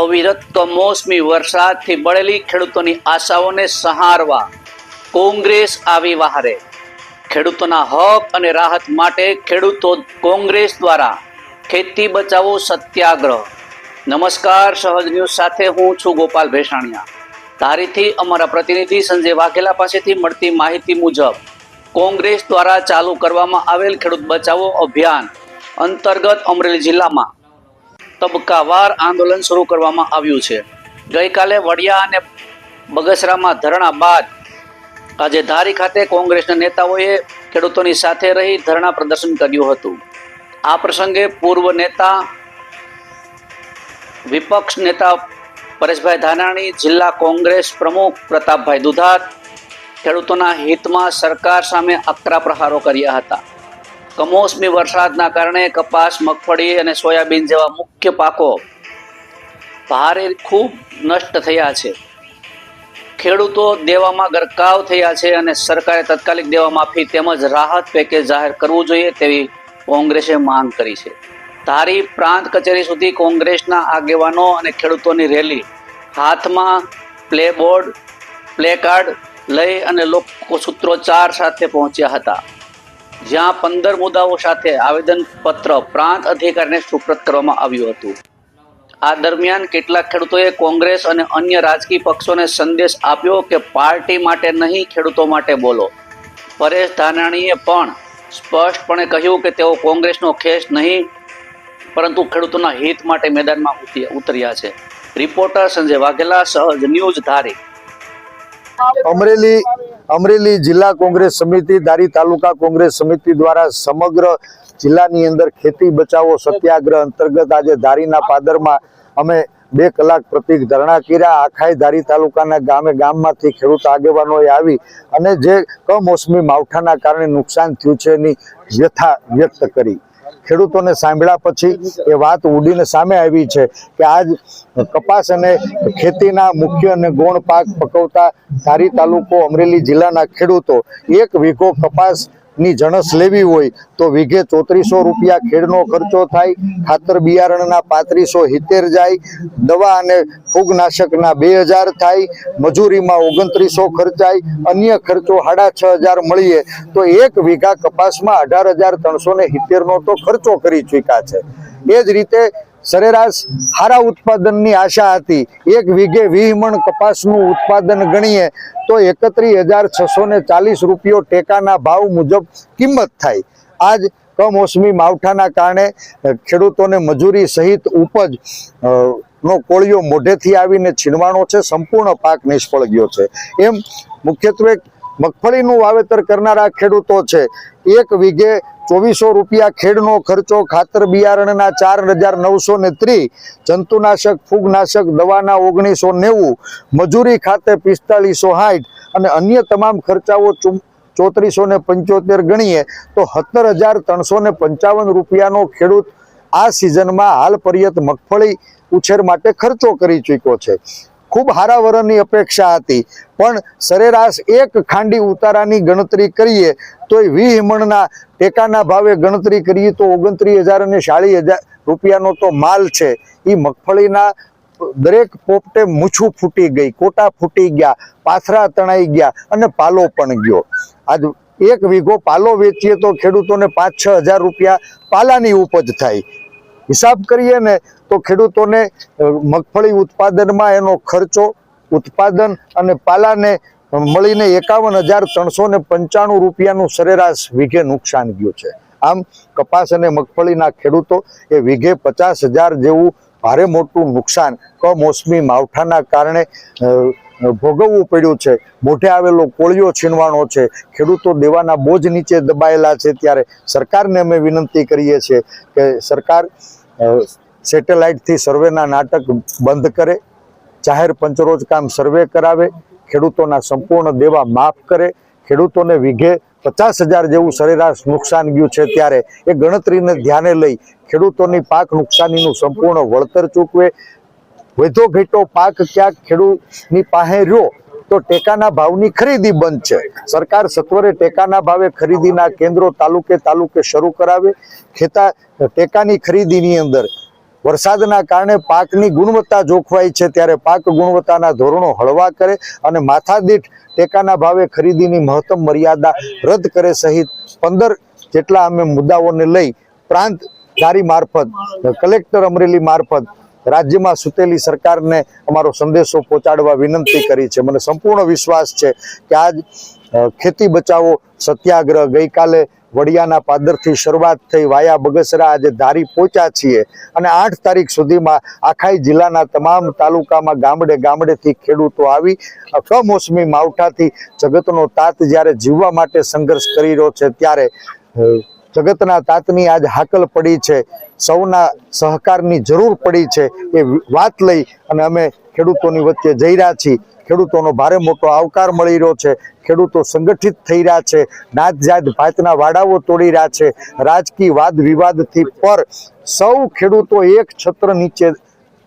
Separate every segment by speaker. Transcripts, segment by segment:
Speaker 1: અવિરત કમોસમી વરસાદથી મળેલી ખેડૂતોની આશાઓને સહારવા કોંગ્રેસ આવી વહારે. ખેડૂતોના હક અને રાહત માટે ખેડૂતો કોંગ્રેસ દ્વારા ખેતી બચાવો સત્યાગ્રહ. નમસ્કાર, સહજ ન્યૂઝ સાથે હું છું ગોપાલ ભેસાણિયા. ધારીથી અમારા પ્રતિનિધિ સંજય વાઘેલા પાસેથી મળતી માહિતી મુજબ, કોંગ્રેસ દ્વારા ચાલુ કરવામાં આવેલ ખેડૂત બચાવો અભિયાન અંતર્ગત અમરેલી જિલ્લામાં તબક્કાવાર આંદોલન શરૂ કરવામાં આવ્યું છે. ગઈકાલે વડિયા અને બગસરામાં ધરણા બાદ આજે ધારી ખાતે કોંગ્રેસના નેતાઓએ ખેડૂતોની સાથે રહી ધરણા પ્રદર્શન કર્યું હતું. આ પ્રસંગે પૂર્વ નેતા, વિપક્ષ નેતા પરેશભાઈ ધાનાણી, જિલ્લા કોંગ્રેસ પ્રમુખ પ્રતાપભાઈ દુધાત ખેડૂતોના હિતમાં સરકાર સામે અકરા પ્રહારો કર્યા હતા. કમોસમી વરસાદના કારણે કપાસ, મગફળી અને સોયાબીન જેવા મુખ્ય પાકો ભારે ખૂબ નષ્ટ થયા છે. ખેડૂતો દેવામાં ગરકાવ થયા છે અને સરકારે તાત્કાલિક દેવા માફી તેમજ રાહત પેકેજ જાહેર કરવું જોઈએ તેવી કોંગ્રેસે માંગ કરી છે. ધારી પ્રાંત કચેરી સુધી કોંગ્રેસના આગેવાનો અને ખેડૂતોની રેલી હાથમાં પ્લે બોર્ડ પ્લે કાર્ડ લઈ અને લોકો સૂત્રોચ્ચાર સાથે પહોંચ્યા હતા. જ્યાં પંદર મુદ્દાઓ સાથે આવેદનપત્ર પ્રાંત અધિકારીને સુપ્રત કરવામાં આવ્યું હતું. આ દરમિયાન કેટલાક ખેડૂતોએ કોંગ્રેસ અને અન્ય રાજકીય પક્ષોને સંદેશ આપ્યો કે પાર્ટી માટે નહીં, ખેડૂતો માટે બોલો. પરેશ ધાનાણીએ પણ સ્પષ્ટપણે કહ્યું કે તેઓ કોંગ્રેસનો ખેસ નહીં, પરંતુ ખેડૂતોના હિત માટે મેદાનમાં ઉતર્યા છે. રિપોર્ટર સંજય વાઘેલા, સહજ ન્યૂઝ ધારી.
Speaker 2: અમરેલી અમરેલી જિલ્લા કોંગ્રેસ સમિતિ, ધારી તાલુકા કોંગ્રેસ સમિતિ દ્વારા સમગ્ર જિલ્લાની અંદર ખેતી બચાવો સત્યાગ્રહ અંતર્ગત આજે ધારીના પાદરમાં અમે બે કલાક પ્રતિક ધરણા કર્યા. આખાઈ ધારી તાલુકાના ગામે ગામમાંથી ખેડૂત આગેવાનોએ આવી અને જે કમોસમી માવઠાના કારણે નુકસાન થયું છે એની વ્યથા વ્યક્ત કરી. ખેડૂતોને સાંભળ્યા પછી એ વાત ઉડીને સામે આવી છે કે આજ કપાસ અને ખેતીના મુખ્ય અને ગૌણ પાક પકવતા ધારી તાલુકો અમરેલી જિલ્લાના ખેડૂતો એક વીઘો કપાસની જણસ લેવી હોય તો વીઘે ચોત્રીસો રૂપિયા ખેડનો ખર્ચો થાય, ખાતર બિયારણના પાંત્રીસો હિતેર જાય, દવા અને ફૂગનાશકના બે હજાર થાય, મજૂરીમાં ઓગણત્રીસો ખર્ચાય, અન્ય ખર્ચો સાડા છ હજાર મળીએ. તો એક વીઘા કપાસમાં અઢાર હજાર ત્રણસો ને સિત્તેરનો તો ખર્ચો કરી ચૂક્યા છે. એ જ રીતે સરેરાશ સારા ઉત્પાદનની આશા હતી. એક વીઘે વીસ મણ કપાસનું ઉત્પાદન ગણીએ તો એકત્રીસ હજાર છસો ચાલીસ રૂપિયો ટેકાના ભાવ મુજબ કિંમત થાય. આજ કમોસમી માવઠાના કારણે ખેડૂતોને મજૂરી સહિત ઉપજ નો કોળિયો મોઢેથી આવીને છીનવાનો છે, સંપૂર્ણ પાક નિષ્ફળ ગયો છે. એમ મુખ્યત્વે મગફળીનું વાવેતર કરનારા ખેડૂતો છે. એક વીઘે ચોવીસો રૂપિયા ખેડનો ખર્ચો ખાતર બિયારણના ચાર હજાર નવસો ને ત્રીસ જંતુનાશક, ફૂગનાશક, દવાના ઓગણીસો નેવું, મજૂરી ખાતે પિસ્તાલીસો સાઠ અને અન્ય તમામ ખર્ચાઓ ચોત્રીસો ને પંચોતેર ગણીએ તો સત્તર હજાર ત્રણસો ને પંચાવન રૂપિયાનો ખેડૂત આ સિઝનમાં હાલ પર્યત મગફળી ઉછેર માટે ખર્ચો કરી ચૂક્યો છે. ખૂબ હારાવરણની અપેક્ષા હતી. પણ સરેરાશ એક ખાંડી ઉતારાની ગણતરી કરીએ તો વીસ મણના ટેકાના ભાવે ગણતરી કરીએ તો ઓગણત્રીસ હજાર અને ચાળીસ હજાર રૂપિયાનો તો માલ છે. એ મગફળીના દરેક પોપટે મૂછું ફૂટી ગઈ, કોટા ફૂટી ગયા, પાથરા તણાઈ ગયા અને પાલો પણ ગયો. આજ એક વીઘો પાલો વેચીએ તો ખેડૂતોને પાંચ છ હજાર રૂપિયા પાલાની ઉપજ થાય. હિસાબ કરીએ ને તો ખેડૂતોને મગફળી ઉત્પાદનમાં એનો ખર્ચો, ઉત્પાદન અને પાલાને મળીને એકાવન હજાર ત્રણસો ને પંચાણું રૂપિયાનું સરેરાશ વીઘે નુકસાન ગયું છે. આમ, કપાસ અને મગફળીના ખેડૂતો એ વીઘે પચાસ હજાર જેવું ભારે મોટું નુકસાન, કમોસમી માવઠાના કારણે ભોગવવું પડ્યું છે. મોઢે આવેલો કોળિયો છીનવાનો છે. ખેડૂતો દેવાના બોજ નીચે દબાયેલા છે ત્યારે સરકારને અમે વિનંતી કરીએ છીએ કે સરકાર સેટેલાઇટથી સર્વેના નાટક બંધ કરે, જાહેર પંચરોજ કામ સર્વે કરાવે, ખેડૂતોના સંપૂર્ણ દેવા માફ કરે, ખેડૂતોને વીઘે પચાસ હજાર જેવું સરેરાશ નુકસાન ગયું છે ત્યારે એ ગણતરીને ધ્યાને લઈ ખેડૂતોની પાક નુકસાનીનું સંપૂર્ણ વળતર ચૂકવે. વધો ઘેટો પાક ક્યાંક ખેડૂતની પાસે રહ્યો તો ટેકાના ભાવની ખરીદી બંધ છે. સરકાર સત્વરે ટેકાના ભાવે ખરીદીના કેન્દ્રો તાલુકે તાલુકે શરૂ કરાવે. ખેતા ટેકાની ખરીદીની અંદર વરસાદના કારણે પાકની ગુણવત્તા જોખવાઈ છે ત્યારે પાક ગુણવત્તાના ધોરણો હળવા કરે અને માથાદીઠ ટેકાના ભાવે ખરીદીની મહત્તમ મર્યાદા રદ કરે સહિત પંદર જેટલા અમે મુદ્દાઓને લઈ પ્રાંત ધારી મારફત, કલેક્ટર અમરેલી મારફત રાજ્યમાં સુતેલી સરકારને અમારો સંદેશો પહોંચાડવા વિનંતી કરી છે. મને સંપૂર્ણ વિશ્વાસ છે કે આજ ખેતી બચાવો સત્યાગ્રહ. ગઈકાલે વડિયાના પાદરથી શરૂઆત થઈ વાયા બગસરા આજે ધારી પહોંચ્યા છીએ અને આઠ તારીખ સુધીમાં આખાઈ જિલ્લાના તમામ તાલુકામાં ગામડે ગામડેથી ખેડૂતો આવી કમોસમી માવઠાથી જગતનો તાત જ્યારે જીવવા માટે સંઘર્ષ કરી રહ્યો છે ત્યારે જગતના તાતની આજ હાકલ પડી છે. સૌના સહકારની જરૂર પડી છે એ વાત લઈ અને અમે ખેડૂતોની વચ્ચે જઈ રહ્યા છીએ ખેડૂતોનો ભારે મોટો આવકાર મળી રહ્યો છે. ખેડૂતો સંગઠિત થઈ રહ્યા છે. નાત જાત ભાતના વાડાઓ તોડી રહ્યા છે. રાજકીય વાદ વિવાદથી પર સૌ ખેડૂતો એક છત્ર નીચે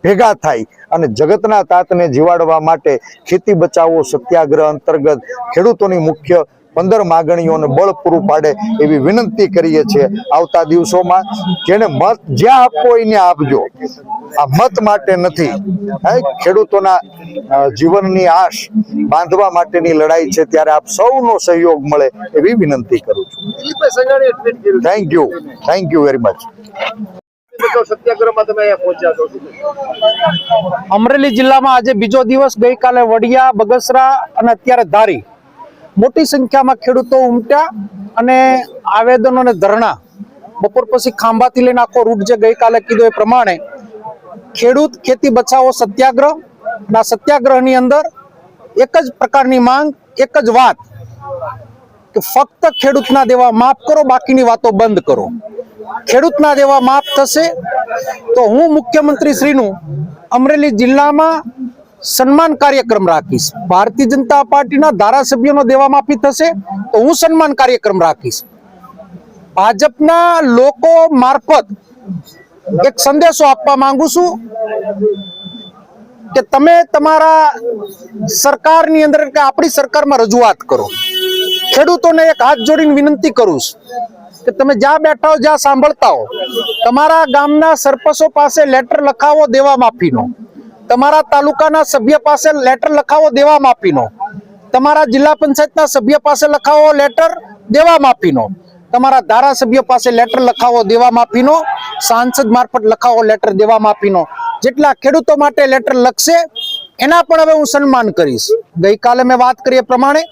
Speaker 2: ભેગા થાય અને જગતના તાતને જીવાડવા માટે ખેતી બચાવો સત્યાગ્રહ અંતર્ગત ખેડૂતોની મુખ્ય પંદર માગણીઓને બળ પૂરું પાડે એવી વિનંતી કરીએ છીએ. આવતા દિવસોમાં જેને મત જ્યાં આપવો એને આપજો. આ મત માટે નથી. ખેડૂતોના જીવનની આશ બાંધવા માટેની લડાઈ છે. ત્યારે આપ સૌનો સહયોગ મળે એવી વિનંતી કરું છું. Thank you thank you very much?
Speaker 3: Amreli જિલ્લામાં આજે બીજો દિવસ ગઈકાલે વડિયા બગસરા અને અત્યારે ધારી મોટી સંખ્યામાં ખેડૂતો ઉમટ્યા અને આવેદનો અને ધરણા બપોર પછી ખાંભાથી લઈને આખો રૂટ જે ગઈકાલે કીધું એ પ્રમાણે ખેડૂત ખેતી બચાવો સત્યાગ્રહ ના સત્યાગ્રહની અંદર એક જ પ્રકારની માંગ, એક જ વાત કે ફક્ત ખેડૂતના દેવા માફ કરો, બાકીની વાતો બંધ કરો. ખેડૂતના દેવા માફ થશે તો હું મુખ્યમંત્રી શ્રીનું અમરેલી જિલ્લામાં સન્માન કાર્યક્રમ રાખીશ. ભારતીય જનતા પાર્ટીના ધારાસભ્યોનો દેવા માફી થશે તો હું સન્માન કાર્યક્રમ રાખીશ. ભાજપના લોકો મારફત એક સંદેશો આપવા માંગુ છું કે તમે તમારા સરકારની અંદર કે આપણી સરકારમાં રજૂઆત કરો. ખેડૂતોને એક હાથ જોડીને વિનંતી કરું છું કે તમે જ્યાં બેઠા હો, જ્યાં સાંભળતા હો, તમારા ગામના સરપંચો પાસે લેટર લખાવો, દેવા માફીનો. તમારા તાલુકાના સભ્ય પાસે લેટર લખાવો, દેવા માફીનો. તમારા જિલ્લા પંચાયતના સભ્ય પાસે લખાવો લેટર દેવા માફીનો. તમારા ધારાસભ્ય પાસે લેટર લખાવો, દેવા માફીનો. સાંસદ મારફત લખાવો લેટર દેવા માફીનો. જેટલા ખેડૂતો માટે લેટર લખશે, એના પણ હવે હું સન્માન કરીશ. ગઈકાલે મેં વાત કરી પ્રમાણે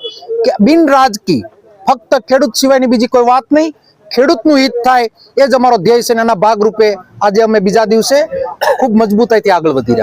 Speaker 3: કે બિન રાજકી ફક્ત ખેડૂત સિવાયની બીજી કોઈ વાત નહીં, ખેડૂતનું હિત થાય, એ જ અમારો ધ્યેય છે એના ભાગરૂપે આજે અમે બીજા દિવસે ખૂબ મજબૂતાઈથી આગળ વધી રહ્યા